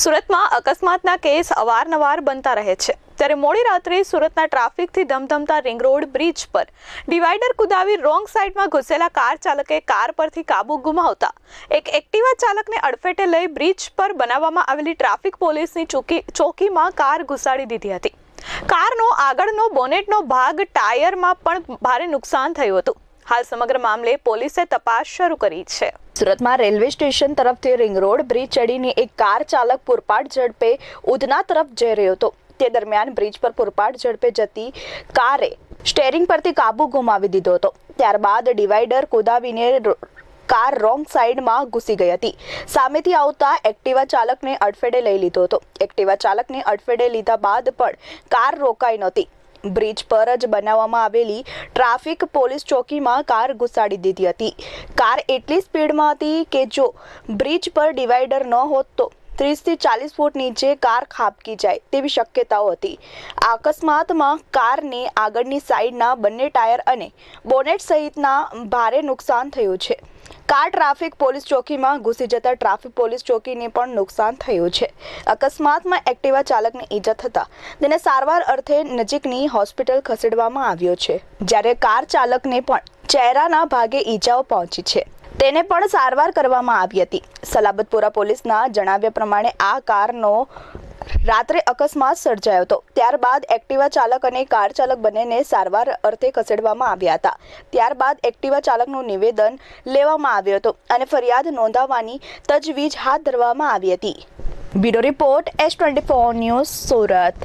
સુરતમાં અકસ્માતના કેસ અવારનવાર બનતા રહે છે. ત્યારે મોડી રાત્રે સુરતના ટ્રાફિકથી ધમધમતા રિંગ રોડ બ્રિજ પર ડિવાઈડર કુદાવી રોંગ સાઈડમાં ઘૂસેલા કાર ચાલકે કાર પરથી કાબુ ગુમાવતા. એક એક્ટિવા ચાલકને અડફેટે લઈ બ્રિજ પર બનાવવામાં આવેલી ટ્રાફિક પોલીસની ચોકી ચોકીમાં કાર ઘુસાડી દીધી હતી. કારનો આગળનો બોનેટનો ભાગ ટાયરમાં પણ ભારે નુકસાન થયું હતું. હાલ સમગ્ર મામલે પોલીસે તપાસ શરૂ કરી છે. સુરતમાં રેલવે સ્ટેશન તરફથી રિંગ રોડ બ્રિજ ચડીને એક કાર ચાલક પૂરપાટ ઝડપે ઉધના તરફ જઈ રહ્યો હતો. તે દરમિયાન બ્રિજ પર પૂરપાટ ઝડપે જતી કારે સ્ટેરિંગ પરથી કાબુ ગુમાવી દીધો હતો. ત્યારબાદ ડિવાઈડર કુદાવીને કાર રોંગ સાઈડમાં ઘૂસી ગઈ હતી. સામેથી આવતા એક્ટિવા ચાલકને અડફેટે લઈ લીધો હતો. એક્ટિવા ચાલકને અડફેટે લીધા બાદ પણ કાર રોકાઈ નહોતી. બ્રિજ પર જ બનાવવામાં આવેલી ટ્રાફિક પોલીસ ચોકીમાં કાર ઘુસાડી દીધી હતી. કાર એટલી સ્પીડમાં હતી કે જો બ્રિજ પર ડિવાઈડર ન હોત તો ત્રીસથી ચાલીસ ફૂટ નીચે કાર ખાબકી જાય તેવી શક્યતાઓ હતી. અકસ્માતમાં કારને આગળની સાઈડના બંને ટાયર અને બોનેટ સહિતના ભારે નુકસાન થયું છે. કાર ટ્રાફિક પોલીસ ચોકીમાં ઘૂસી જતા ટ્રાફિક પોલીસ ચોકીને પણ નુકસાન થયું છે. અકસ્માતમાં એક્ટિવા ચાલકને ઈજા થતાં તેને સારવાર અર્થે નજીકની હોસ્પિટલ ખસેડવામાં આવ્યો છે, જ્યારે કાર ચાલકને પણ ચહેરાના ભાગે ઈજાઓ પહોંચી છે. તેને પણ સારવાર કરવામાં આવી હતી. સલાબતપુરા પોલીસના જણાવ્યા પ્રમાણે આ કારનો રાત્રે અકસ્માત સર્જાયો હતો. ત્યારબાદ એક્ટિવા ચાલક અને કાર ચાલક બંનેને સારવાર અર્થે ખસેડવામાં આવ્યા હતા. ત્યારબાદ એક્ટિવા ચાલકનું નિવેદન લેવામાં આવ્યું હતું અને ફરિયાદ નોંધાવવાની તજવીજ હાથ ધરવામાં આવી હતી. Bureau report S twenty four news Surat.